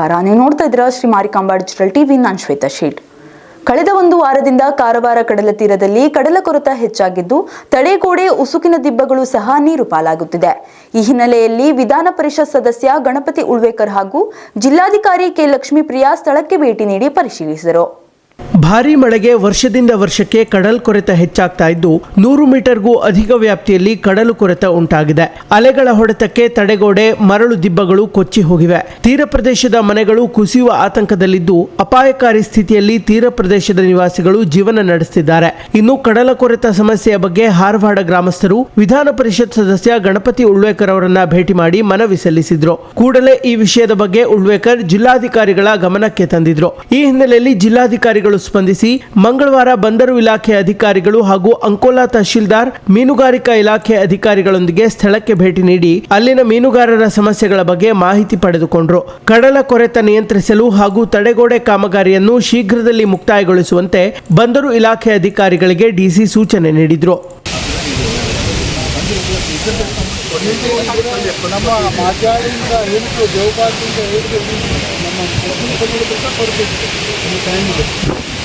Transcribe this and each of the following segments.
ನಮಸ್ಕಾರ. ನೀವು ನೋಡ್ತಾ ಇದ್ದೀರಾ ಶ್ರೀ ಮಾರಿಕಾಂಬಾ ಡಿಜಿಟಲ್ ಟಿವಿ ನಾನು ಶ್ವೇತಾ ಶೀಟ್. ಕಳೆದ ಒಂದು ವಾರದಿಂದ ಕಾರವಾರ ಕಡಲ ತೀರದಲ್ಲಿ ಕಡಲ ಕೊರತ ಹೆಚ್ಚಾಗಿದ್ದು, ತಡೆಗೋಡೆ ಉಸುಕಿನ ದಿಬ್ಬಗಳು ಸಹ ನೀರು ಪಾಲಾಗುತ್ತಿದೆ. ಈ ಹಿನ್ನೆಲೆಯಲ್ಲಿ ವಿಧಾನ ಪರಿಷತ್ ಸದಸ್ಯ ಗಣಪತಿ ಉಳ್ವೇಕರ್ ಹಾಗೂ ಜಿಲ್ಲಾಧಿಕಾರಿ ಕೆ ಲಕ್ಷ್ಮೀಪ್ರಿಯಾ ಸ್ಥಳಕ್ಕೆ ಭೇಟಿ ನೀಡಿ ಪರಿಶೀಲಿಸಿದರು. ಭಾರೀ ಮಳೆಗೆ ವರ್ಷದಿಂದ ವರ್ಷಕ್ಕೆ ಕಡಲ್ ಕೊರೆತ ಹೆಚ್ಚಾಗ್ತಾ ಇದ್ದು, ನೂರು ಮೀಟರ್ಗೂ ಅಧಿಕ ವ್ಯಾಪ್ತಿಯಲ್ಲಿ ಕಡಲು ಕೊರೆತ ಉಂಟಾಗಿದೆ. ಅಲೆಗಳ ಹೊಡೆತಕ್ಕೆ ತಡೆಗೋಡೆ, ಮರಳು ದಿಬ್ಬಗಳು ಕೊಚ್ಚಿ ಹೋಗಿವೆ. ತೀರ ಪ್ರದೇಶದ ಮನೆಗಳು ಕುಸಿಯುವ ಆತಂಕದಲ್ಲಿದ್ದು, ಅಪಾಯಕಾರಿ ಸ್ಥಿತಿಯಲ್ಲಿ ತೀರ ಪ್ರದೇಶದ ನಿವಾಸಿಗಳು ಜೀವನ ನಡೆಸುತ್ತಿದ್ದಾರೆ. ಇನ್ನು ಕಡಲ ಕೊರೆತ ಸಮಸ್ಯೆಯ ಬಗ್ಗೆ ಹಾರವಾಡ ಗ್ರಾಮಸ್ಥರು, ವಿಧಾನ ಪರಿಷತ್ ಸದಸ್ಯ ಗಣಪತಿ ಉಳ್ವೇಕರ್ ಅವರನ್ನ ಭೇಟಿ ಮಾಡಿ ಮನವಿ ಸಲ್ಲಿಸಿದ್ರು. ಕೂಡಲೇ ಈ ವಿಷಯದ ಬಗ್ಗೆ ಉಳ್ವೇಕರ್ ಜಿಲ್ಲಾಧಿಕಾರಿಗಳ ಗಮನಕ್ಕೆ ತಂದಿದ್ರು. ಈ ಹಿನ್ನೆಲೆಯಲ್ಲಿ ಜಿಲ್ಲಾಧಿಕಾರಿಗಳು ಸ್ಪಂದಿಸಿ ಮಂಗಳವಾರ ಬಂದರು ಇಲಾಖೆ ಅಧಿಕಾರಿಗಳು ಹಾಗೂ ಅಂಕೋಲಾ ತಹಶೀಲ್ದಾರ್, ಮೀನುಗಾರಿಕಾ ಇಲಾಖೆ ಅಧಿಕಾರಿಗಳೊಂದಿಗೆ ಸ್ಥಳಕ್ಕೆ ಭೇಟಿ ನೀಡಿ ಅಲ್ಲಿನ ಮೀನುಗಾರರ ಸಮಸ್ಯೆಗಳ ಬಗ್ಗೆ ಮಾಹಿತಿ ಪಡೆದುಕೊಂಡರು. ಕಡಲ ಕೊರೆತ ನಿಯಂತ್ರಿಸಲು ಹಾಗೂ ತಡೆಗೋಡೆ ಕಾಮಗಾರಿಯನ್ನು ಶೀಘ್ರದಲ್ಲಿ ಮುಕ್ತಾಯಗೊಳಿಸುವಂತೆ ಬಂದರು ಇಲಾಖೆ ಅಧಿಕಾರಿಗಳಿಗೆ ಡಿಸಿ ಸೂಚನೆ ನೀಡಿದರು. ನಮ್ಮ ಕೊಡಬೇಕು ಟೈಮ್ ಇದೆ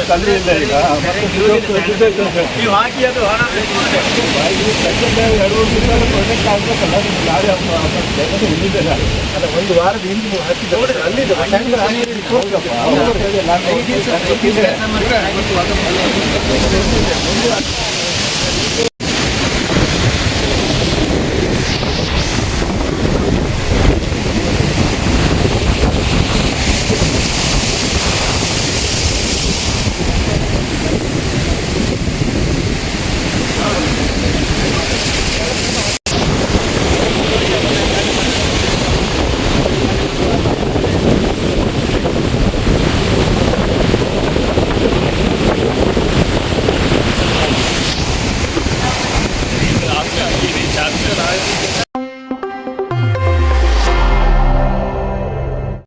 ಅದಕ್ಕೊಂದು ಅಲ್ಲ ಒಂದು ವಾರದ ಹಿಂದೆ ಹತ್ತಿದ ಅಲ್ಲಿದೆ